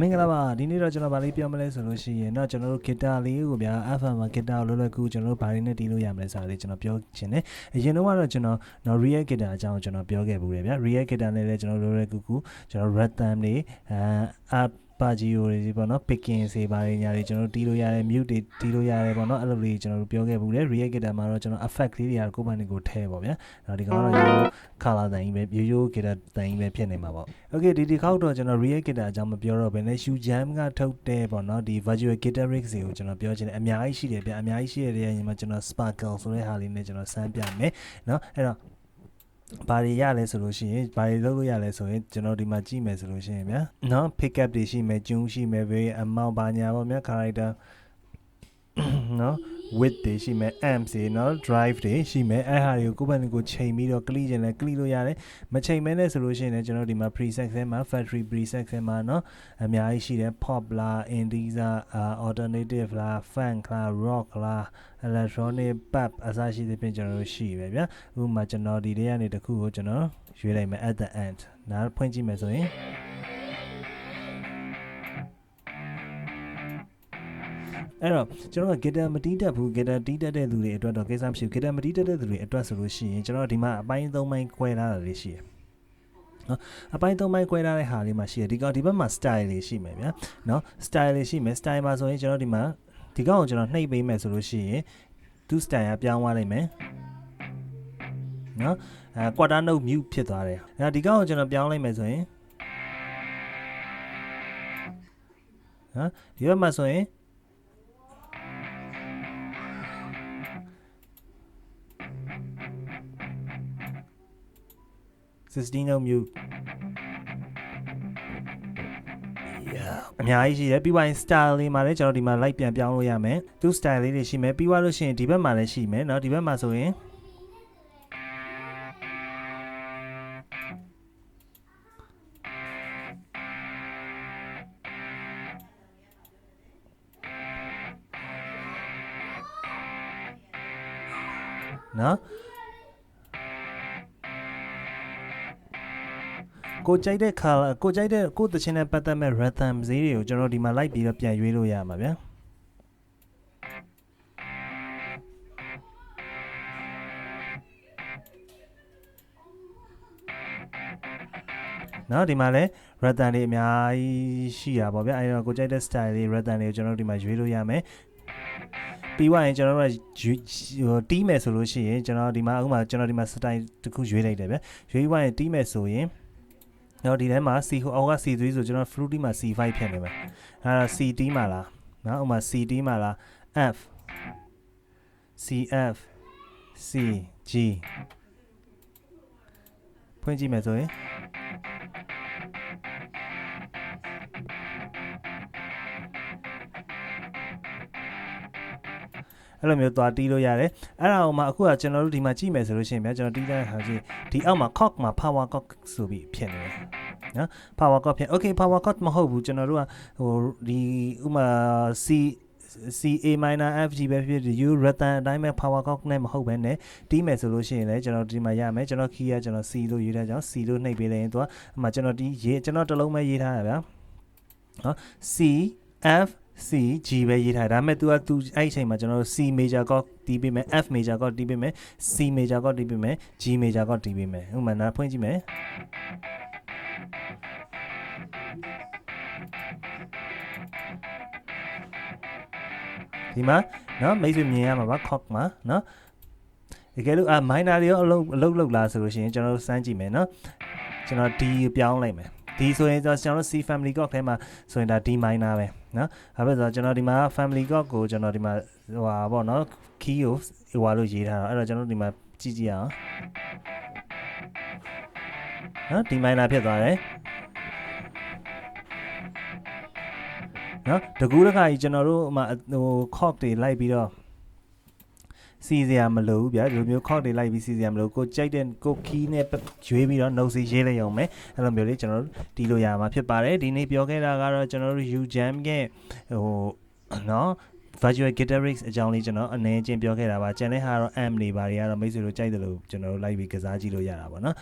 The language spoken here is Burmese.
မင်္ဂလာပါဒီနေ့တော့ကျွန်တော်ဗာလေးပြောမလဲဆိုလို့ရှိရင်တော့ကျွန်တော်တို့ဂီတာလေးကိုဗျာ FM မှာဂီတာကိုလွယ်လွယ်ကူကူကျွန်တော်တို့ဗာလေးနဲ့တီးလို့ရမလဲဆိုတာလေးကျွန်တော်ပြောချင်တယ်အရင်တော့ကတော့ကျွန်တော်နော် real guitar အကြောင်းကိုကျွန်တော်ပြောခဲ့ဘူးတယ်ဗျာ real guitar နဲ့လည်းကျွန်တော်လွယ်လွယ်ကူကူကျွန်တော် rhythm တွေအဲ up ပါဂျီယိုတွေပေါ့နော် picking စေပါရညာတွေကျွန်တော်တို့တီးလို့ရတယ် mute တွေတီးလို့ရတယ်ပေါ့နော်အဲ့လိုလေးကျွန်တော်တို့ပြောခဲ့ဘူးလေ react guitar မှာတော့ကျွန်တော် effect လေးတွေကကိုယ့်ဘက်နေကိုထည့်ပေါ့ဗျာဒါဒီကောင်တော့ရိုးရိုး color တိုင်းပဲရိုးရိုး guitar တိုင်းပဲဖြစ်နေမှာပေါ့ okay ဒီဒီခေါက်တော့ကျွန်တော် react guitar အကြောင်းမပြောတော့ဘဲနဲ့ shoe jam ကထုတ်တဲ့ပေါ့နော်ဒီ virtual guitar rigs တွေကိုကျွန်တော်ပြောချင်တယ်အများကြီးရှိတယ်ဗျအများကြီးရှိတဲ့နေရာမှာကျွန်တော် sparkle ဆိုတဲ့ဟာလေးနဲ့ကျွန်တော်စမ်းပြမယ်နော်အဲ့တော့ ဘာတွေရလဲဆိုလို့ရှိရင်ဘာတွေလုပ်လို့ရလဲဆိုရင်ကျွန်တော်ဒီမှာကြည့်မယ်ဆိုလို့ရှိရင်ဗျာနော် pick up တွေရှိမယ် tune ရှိမယ် variable amount ဘာညာပေါ့ဗျာ character နော် width တွေရှိမယ် amp တွေနော် drive တွေရှိမယ်အဲဟာတွေကိုကိုယ့်ဘက်ကိုချိန်ပြီးတော့ click ကျင်လဲ click လို့ရတယ်မချိန်မဲနဲ့ဆိုလို့ရှိရင်လည်းကျွန်တော်ဒီမှာ preset ထဲမှာ factory preset ထဲမှာနော်အများကြီးရှိတယ် pop လား indiza alternative လား funk လား rock လား electronic pop အစရှိသဖြင့်ကျွန်တော်တို့ရှိပဲဗျာဥပမာကျွန်တော်ဒီထဲကနေတစ်ခုကိုကျွန်တော်ရွေးလိုက်မယ် at the end နားဖွင့်ကြည့်မယ်ဆိုရင် အဲ့တော့ကျွန်တော်က guitar မတီးတတ်ဘူး guitar တီးတတ်တဲ့လူတွေအတွက်တော့ကိစ္စမရှိဘူး guitar မတီးတတ်တဲ့လူတွေအတွက်ဆိုလို့ရှိရင်ကျွန်တော်ဒီမှာအပိုင်း၃ပိုင်းခွဲထားတာလေးရှိတယ်နော်အပိုင်း၃ပိုင်းခွဲထားတဲ့ဟာလေးမှာရှိတယ်ဒီကောင်ဒီဘက်မှာ style လေးရှိမယ်ဗျာနော် style လေးရှိမယ် style မှာဆိုရင်ကျွန်တော်ဒီမှာဒီကောင်ကိုကျွန်တော်နှိပ်ပေးမယ်ဆိုလို့ရှိရင်သူ style ကပြောင်းသွားလိမ့်မယ်နော်အဲ quarter note mute ဖြစ်သွားတယ်အဲဒီကောင်ကိုကျွန်တော်ပြောင်းလိုက်မယ်ဆိုရင်နော်ဒီဘက်မှာဆိုရင် 16 no mute အများကြီးရှိတယ်ပြီးသွားရင် style လေးမှာလည်းကျွန်တော်ဒီမှာ light ပြန်ပြောင်းလို့ရမယ်သူ style လေးတွေရှိမယ်ပြီးသွားလို့ရှိရင်ဒီဘက်မှာလည်းရှိမယ်เนาะဒီဘက်မှာဆိုရင်เ ကိုကြိုက်တဲ့ color ကိုကြိုက်တဲ့ကိုတချင်းနဲ့ပတ်သက်မဲ့ rhythm ဈေးတွေကိုကျွန်တော်ဒီမှာလိုက်ပြီးတော့ပြန်ရွေးလို့ရမှာဗျာနော်ဒီမှာလဲ rhythm တွေအများကြီးရှိတာပေါ့ဗျာအဲဒီတော့ကိုကြိုက်တဲ့ style တွေ rhythm တွေကိုကျွန်တော်ဒီမှာရွေးလို့ရမယ်ပြီးွားရင်ကျွန်တော်တို့ကတီးမယ်ဆိုလို့ရှိရင်ကျွန်တော်ဒီမှာအခုမှကျွန်တော်ဒီမှာ style တစ်ခုရွေးလိုက်တယ်ဗျရွေးွားရင်တီးမယ်ဆိုရင် နော်ဒီထဲမှာ C ဟိုအောက်က C3 ဆိုကျွန်တော် fruity မှာ C5 ဖြစ်နေမှာအဲဒါ C3 မှာလားနော်ဥပမာ C3 မှာလား F CF C G ဖွင့်ကြည့်မယ်ဆိုရင် အဲ့လိုမျိုးသွားတီးလို့ရတယ်အဲ့ဒါဟိုမှာအခုကကျွန်တော်တို့ဒီမှာကြည့်မယ်ဆိုလို့ရှိရင်ဗျာကျွန်တော်တီးတဲ့ခါကြီးဒီအောက်မှာ cock မှာ power cock ဆိုပြီးဖြစ်နေတယ်နော် power cock ဖြစ် okay power cock မဟုတ်ဘူးကျွန်တော်တို့ကဟိုဒီဥမာ C C A minor F G ပဲဖြစ်ဖြစ် U rhythm အတိုင်းပဲ power chord နဲ့မဟုတ်ဘဲနဲ့တီးမယ်ဆိုလို့ရှိရင်လည်းကျွန်တော်ဒီမှာရမယ်ကျွန်တော် key ကကျွန်တော် C လို့ရေးထားကြအောင် C လို့နှိပ်ပေးလိုက်ရင်သူကအမှကျွန်တော်ဒီရေးကျွန်တော်တစ်လုံးပဲရေးထားရဗျာနော် C F C G ပဲရေးထားတယ်ဒါပေမဲ့ तू က तू အဲ့ဒီအချိန်မှာကျွန်တော်တို့ C major chord တီးပေးမယ် F major chord တီးပေးမယ် C major chord တီးပေးမယ် G major chord တီးပေးမယ်ဥပမာနားဖွင့်ကြည့်မယ်ဒီမှာเนาะမိတ်ဆွေမြင်ရမှာပါ cock မှာเนาะတကယ်လို့အ minor တွေရောအလုပ်အလုပ်လုပ်လာဆိုလို့ရှိရင်ကျွန်တော်တို့စမ်းကြည့်မယ်เนาะကျွန်တော် D ပြောင်းလိုက်မယ် ဒီဆိုရင်ကျွန်တော်တို့ C family clock ထဲမှာဆိုရင်ဒါ D minor ပဲနော်ဒါပဲဆိုတော့ကျွန်တော်ဒီမှာ family clock ကိုကျွန်တော်ဒီမှာဟိုဟာပေါ့နော် key ကိုဟိုဟာလို့ရေးထားတာအဲ့တော့ကျွန်တော်ဒီမှာကြည့်ကြည့်အောင်နော် D minor ဖြစ်သွားတယ်နော်တကူးတစ်ခါကြီးကျွန်တော်တို့ဟို cork တွေလိုက်ပြီးတော့ စီစရာမလိုဘူးဗျာဒီလိုမျိုး cock တွေလိုက်ပြီးစီစရာမလိုကိုကြိုက်တဲ့ကို key နဲ့ရွေးပြီးတော့ note စီရေးလိုက်အောင်မယ်အဲ့လိုမျိုးလေးကျွန်တော်တို့တီးလို့ရမှာဖြစ်ပါတယ်ဒီနေ့ပြောခဲ့တာကတော့ကျွန်တော်တို့ U Jam ရဲ့ဟိုနော် virtual guitar rigs အကြောင်းလေးကျွန်တော်အနေချင်းပြောခဲ့တာပါကျန်တဲ့ဟာကတော့ amp တွေဘာတွေကတော့မိတ်ဆွေတို့ကြိုက်တယ်လို့ကျွန်တော်တို့လိုက်ပြီးကစားကြည့်လို့ရတာပေါ့နော်